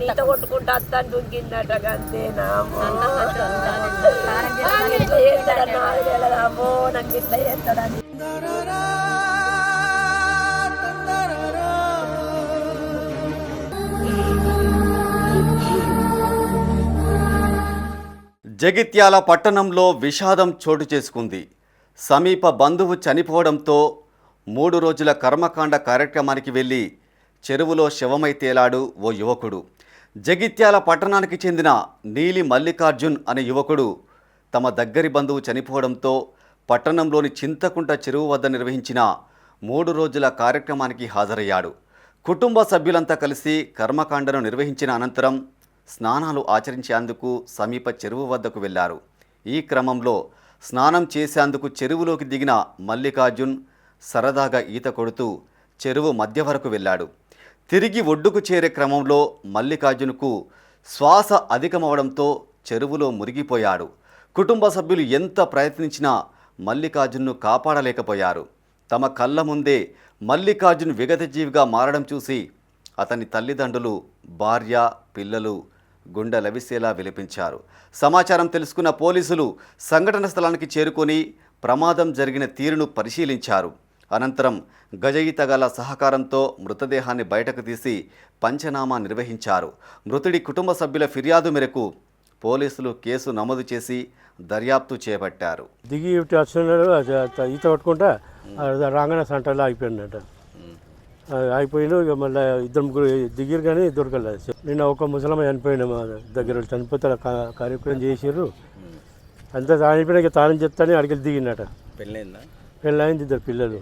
ఈత కొట్టుకుంటా అత్తాను దుంకిందట అంతేనా ఇట్లా చేస్తాడని నాకు తెలియదామో నాకు ఇట్లా చేస్తాడని. జగిత్యాల పట్టణంలో విషాదం చోటు చేసుకుంది. సమీప బంధువు చనిపోవడంతో మూడు రోజుల కర్మకాండ కార్యక్రమానికి వెళ్ళి చెరువులో శవమై తేలాడు ఓ యువకుడు. జగిత్యాల పట్టణానికి చెందిన నీలి మల్లికార్జున్ అనే యువకుడు తమ దగ్గరి బంధువు చనిపోవడంతో పట్టణంలోని చింతకుంట చెరువు వద్ద నిర్వహించిన మూడు రోజుల కార్యక్రమానికి హాజరయ్యాడు. కుటుంబ సభ్యులంతా కలిసి కర్మకాండను నిర్వహించిన అనంతరం స్నానాలు ఆచరించేందుకు సమీప చెరువు వద్దకు వెళ్ళారు. ఈ క్రమంలో స్నానం చేసేందుకు చెరువులోకి దిగిన మల్లికార్జున్ సరదాగా ఈత కొడుతూ చెరువు మధ్య వరకు వెళ్ళాడు తిరిగి ఒడ్డుకు చేరే క్రమంలో మల్లికార్జునకు శ్వాస అధికమవడంతో చెరువులో మురిగిపోయాడు. కుటుంబ సభ్యులు ఎంత ప్రయత్నించినా మల్లికార్జున్ను కాపాడలేకపోయారు. తమ కళ్ళ ముందే మల్లికార్జున్ విగతజీవిగా మారడం చూసి అతని తల్లిదండ్రులు భార్య పిల్లలు గుండె లవిసేలా విలిపించారు. సమాచారం తెలుసుకున్న పోలీసులు సంఘటన స్థలానికి చేరుకొని ప్రమాదం జరిగిన తీరును పరిశీలించారు. అనంతరం గజయితగల సహకారంతో మృతదేహాన్ని బయటకు తీసి పంచనామా నిర్వహించారు. మృతుడి కుటుంబ సభ్యుల ఫిర్యాదు మేరకు పోలీసులు కేసు నమోదు చేసి దర్యాప్తు చేపట్టారు. దిగి ఈత పట్టుకుంటా రాగానే సెంటర్లో ఆగిపోయిందట ఆగిపోయిన ఇక మళ్ళీ ఇద్దరు ముగ్గురు దిగిరు కానీ దొరకలేదు. నిన్న ఒక ముసలమ్మ చనిపోయిన మా దగ్గర వాళ్ళు చనిపోతే అలా కా- కార్యక్రమం చేసిర్రు. అంతా చనిపోయినా ఇక తాను చెప్తానే అడిగి దిగినట పెళ్ళైందా? పెళ్ళైంది ఇద్దరు పిల్లలు.